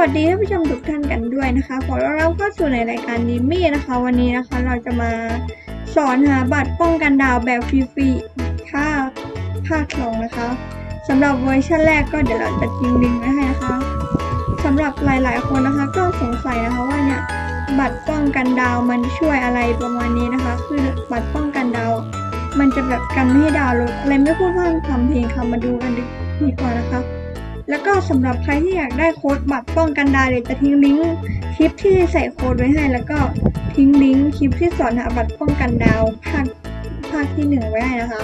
วัสดีท่านผู้ชมทุกท่านกันด้วยนะคะขอต้อนรับเข้าสู่ในรายการดิมมี่นะคะ วันนี้นะคะเราจะมาสอนหาบัตรป้องกันดาวแบบฟรีๆภาคภาคสองนะคะสำหรับเวอร์ชันแรกก็เดี๋ยวเราจะทิ้งลิงก์ไว้ให้นะคะสำหรับหลายๆ คนนะคะ ก็สงสัยนะคะว่าเนี่ยบัตรป้องกันดาวมันช่วยอะไรประมาณนี้นะคะ คือบัตรป้องกันดาว มันจะแบบกันไม่ให้ดาวลดอะไรไม่พูดพร่ำทำเพลงค่ะมาดูกันดีกว่านะคะ แล้วก็สำหรับใครที่อยากได้โค้ดบัตรป้องกันดาวเดี๋ยวจะทิ้งลิงก์คลิปที่ใส่โค้ดไว้ให้ แล้วก็ทิ้งลิงก์คลิปที่สอนหาบัตรป้องกันดาวภาคภาคที่หนึ่งไว้ให้นะคะ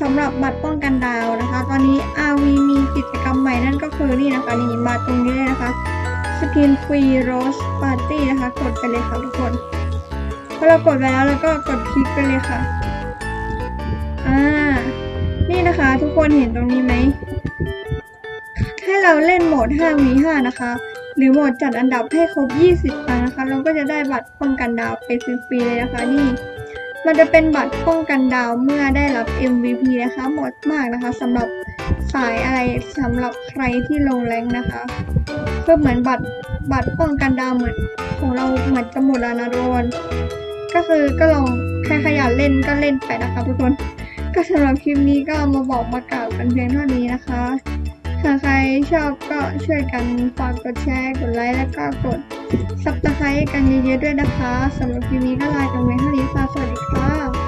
สำหรับบัตรป้องกันดาวนะคะ ตอนนี้ RV มีกิจกรรมใหม่นั่นก็คือนี่นะคะนี่มาตรงนี้เลยนะคะสกินฟรีโรสปาร์ตี้นะคะ กดไปเลยค่ะทุกคนพอเรากดไปแล้วเราก็กดคลิกไปเลยค่ะอ่านี่นะคะ ทุกคนเห็นตรงนี้ไหม ให้เราเล่นโหมด 5v5 นะคะ หรือโหมดจัดอันดับให้ครบ 20 ครั้งนะคะ เราก็จะได้บัตรป้องกันดาวไปฟรีๆเลยนะคะนี่ มันจะเป็นบัตรป้องกันดาวเมื่อได้รับ MVP นะคะเหมดมากนะคะสำหรับสายอะไรสำหรับใครที่ลงแรงนะคะก็เหมือนบัตรบัตรป้องกันดาวเหมือนของเราเหมือนจะหมดแล้วนะโดนก็คือก็ลองใครขยันเล่นก็เล่นไปนะคะทุกคน ก็สำหรับคลิปนี้ก็มาบอกมากล่าวกันเพียงเท่านี้นะคะ ถ้าใครชอบก็ช่วยกันฝากกดแชร์ กดไลค์ แล้วก็กดซับสไครต์กันเยอะๆด้วยนะคะสำหรับคลิปนี้ก็ลากันไปเท่านี้ค่ะสวัสดีค่ะ